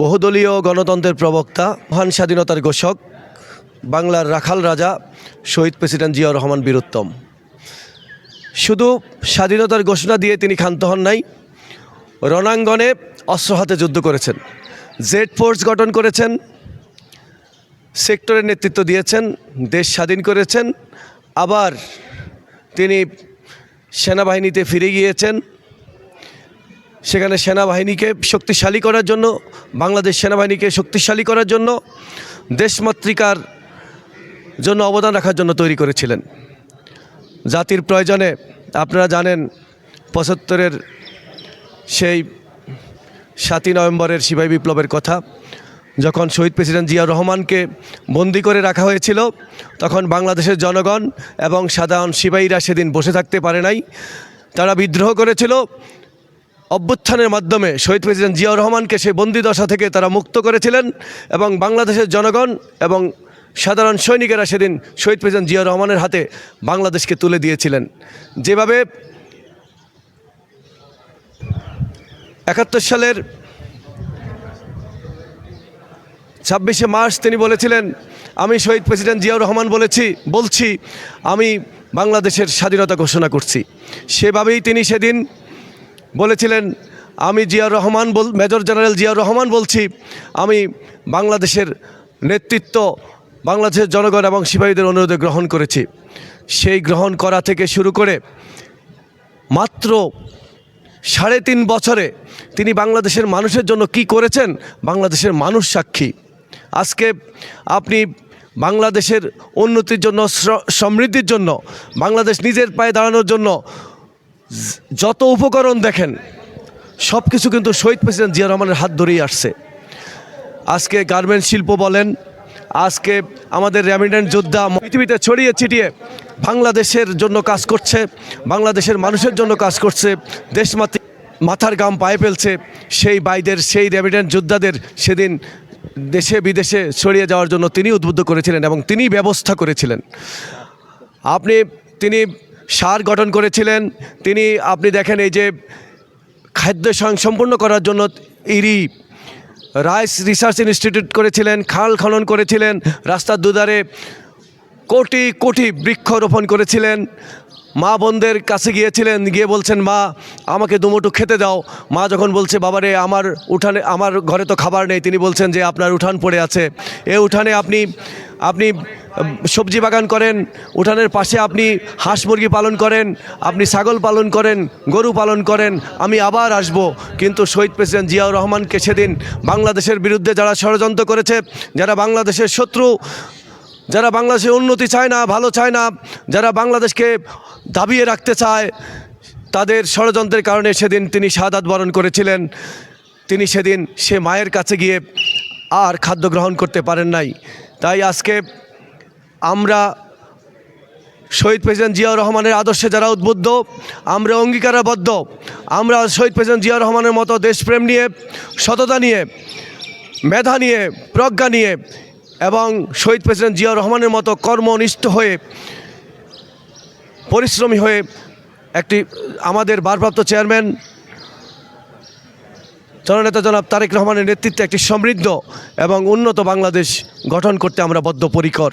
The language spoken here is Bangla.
বহুদলীয় গণতন্ত্রের প্রবক্তা, মহান স্বাধীনতার ঘোষক, বাংলার রাখাল রাজা, শহীদ প্রেসিডেন্ট জিয়াউর রহমান বীরুত্তম। শুধু স্বাধীনতার ঘোষণা দিয়ে তিনি ক্ষান্ত হন নাই, রণাঙ্গনে অস্ত্র হাতে যুদ্ধ করেছেন, জেড ফোর্স গঠন করেছেন, সেক্টরের নেতৃত্ব দিয়েছেন, দেশ স্বাধীন করেছেন, আবার তিনি সেনাবাহিনীতে ফিরে গিয়েছেন সেখানে সেনাবাহিনীকে শক্তিশালী করার জন্য, বাংলাদেশ সেনাবাহিনীকে শক্তিশালী করার জন্য, দেশমাতৃকার জন্য অবদান রাখার জন্য তৈরি করেছিলেন। জাতির প্রয়োজনে আপনারা জানেন, পঁচাত্তরের সেই সাতই নভেম্বরের সিপাহী বিপ্লবের কথা, যখন শহীদ প্রেসিডেন্ট জিয়া রহমানকে বন্দি করে রাখা হয়েছিল, তখন বাংলাদেশের জনগণ এবং সাধারণ সিপাহীরা সেদিন বসে থাকতে পারে নাই। তারা বিদ্রোহ করেছিল অভ্যুত্থানের মাধ্যমে শহীদ প্রেসিডেন্ট জিয়াউর রহমানকে সেই বন্দি দশা থেকে তারা মুক্ত করেছিলেন এবং বাংলাদেশের জনগণ এবং সাধারণ সৈনিকেরা সেদিন শহীদ প্রেসিডেন্ট জিয়াউর রহমানের হাতে বাংলাদেশকে তুলে দিয়েছিলেন। যেভাবে একাত্তর সালের ছাব্বিশে মার্চ তিনি বলেছিলেন, আমি শহীদ প্রেসিডেন্ট জিয়াউর রহমান বলেছি, বলছি, আমি বাংলাদেশের স্বাধীনতা ঘোষণা করছি। সেভাবেই তিনি সেদিন বলেছিলেন, আমি জিয়াউর রহমান বল, মেজর জেনারেল জিয়াউর রহমান বলছি। আমি বাংলাদেশের নেতৃত্ব, বাংলাদেশের জনগণ এবং সিপাহীদের অনুরোধে গ্রহণ করেছি। সেই গ্রহণ করা থেকে শুরু করে মাত্র সাড়ে তিন বছরে তিনি বাংলাদেশের মানুষের জন্য কি করেছেন? বাংলাদেশের মানুষ সাক্ষী। আজকে আপনি বাংলাদেশের উন্নতির জন্য সমৃদ্ধির জন্য, বাংলাদেশ নিজের পায়ে দাঁড়ানোর জন্য যত উপকরণ দেখেন সব কিছু কিন্তু শহীদ প্রেসিডেন্ট জিয়া রহমানের হাত ধরেই আসছে। আজকে গার্মেন্টস শিল্প বলেন, আজকে আমাদের র্যামিডেন্ট যোদ্ধা পৃথিবীতে ছড়িয়ে ছিটিয়ে বাংলাদেশের জন্য কাজ করছে, বাংলাদেশের মানুষের জন্য কাজ করছে দেশমাতৃ মাথার গাম পায়ে ফেলছে, সেই বাইদের, সেই র্যামিডেন্ট যোদ্ধাদের সেদিন দেশে বিদেশে ছড়িয়ে যাওয়ার জন্য তিনি উদ্বুদ্ধ করেছিলেন এবং তিনি ব্যবস্থা করেছিলেন। আপনি, তিনি সার গঠন করেছিলেন। তিনি, আপনি দেখেন এই যে খাদ্য স্বয়ং সম্পূর্ণ করার জন্য ইরি রাইস রিসার্চ ইনস্টিটিউট করেছিলেন, খাল খনন করেছিলেন, রাস্তার দুধারে কোটি কোটি বৃক্ষরোপণ করেছিলেন। মা বোনদের কাছে গিয়েছিলেন, গিয়ে বলছেন, মা, আমাকে দুমুঠো খেতে দাও। মা যখন বলছে, বাবারে, আমার উঠানে, আমার ঘরে তো খাবার নেই। তিনি বলছেন যে, আপনার উঠান পড়ে আছে। এ উঠানে আপনি আপনি সবজি বাগান করেন, উঠানের পাশে আপনি হাঁস মুরগি পালন করেন, আপনি ছাগল পালন করেন, গরু পালন করেন, আমি আবার আসব। কিন্তু শহীদ প্রেসিডেন্ট জিয়াউর রহমানকে সেদিন বাংলাদেশের বিরুদ্ধে যারা ষড়যন্ত্র করেছে, যারা বাংলাদেশের শত্রু যারা বাংলাদেশে উন্নতি চায় না, ভালো চায় না, যারা বাংলাদেশকে দাবিয়ে রাখতে চায়, তাদের ষড়যন্ত্রের কারণে সেদিন তিনি সাদাত বরণ করেছিলেন। তিনি সেদিন সে মায়ের কাছে গিয়ে আর খাদ্য গ্রহণ করতে পারেন নাই। তাই আজকে আমরা শহীদ প্রেসিডেন্ট জিয়াউর রহমানের আদর্শে যারা উদ্বুদ্ধ, আমরা অঙ্গীকারাবদ্ধ, আমরা শহীদ প্রেসিডেন্ট জিয়াউর রহমানের মতো দেশপ্রেম নিয়ে, সততা নিয়ে, মেধা নিয়ে, প্রজ্ঞা নিয়ে এবং শহীদ প্রেসিডেন্ট জিয়াউর রহমানের মতো কর্মনিষ্ঠ হয়ে, পরিশ্রমী হয়ে একটি আমাদের ভারপ্রাপ্ত চেয়ারম্যান, জননেতা জনাব তারেক রহমানের নেতৃত্বে একটি সমৃদ্ধ এবং উন্নত বাংলাদেশ গঠন করতে আমরা বদ্ধপরিকর।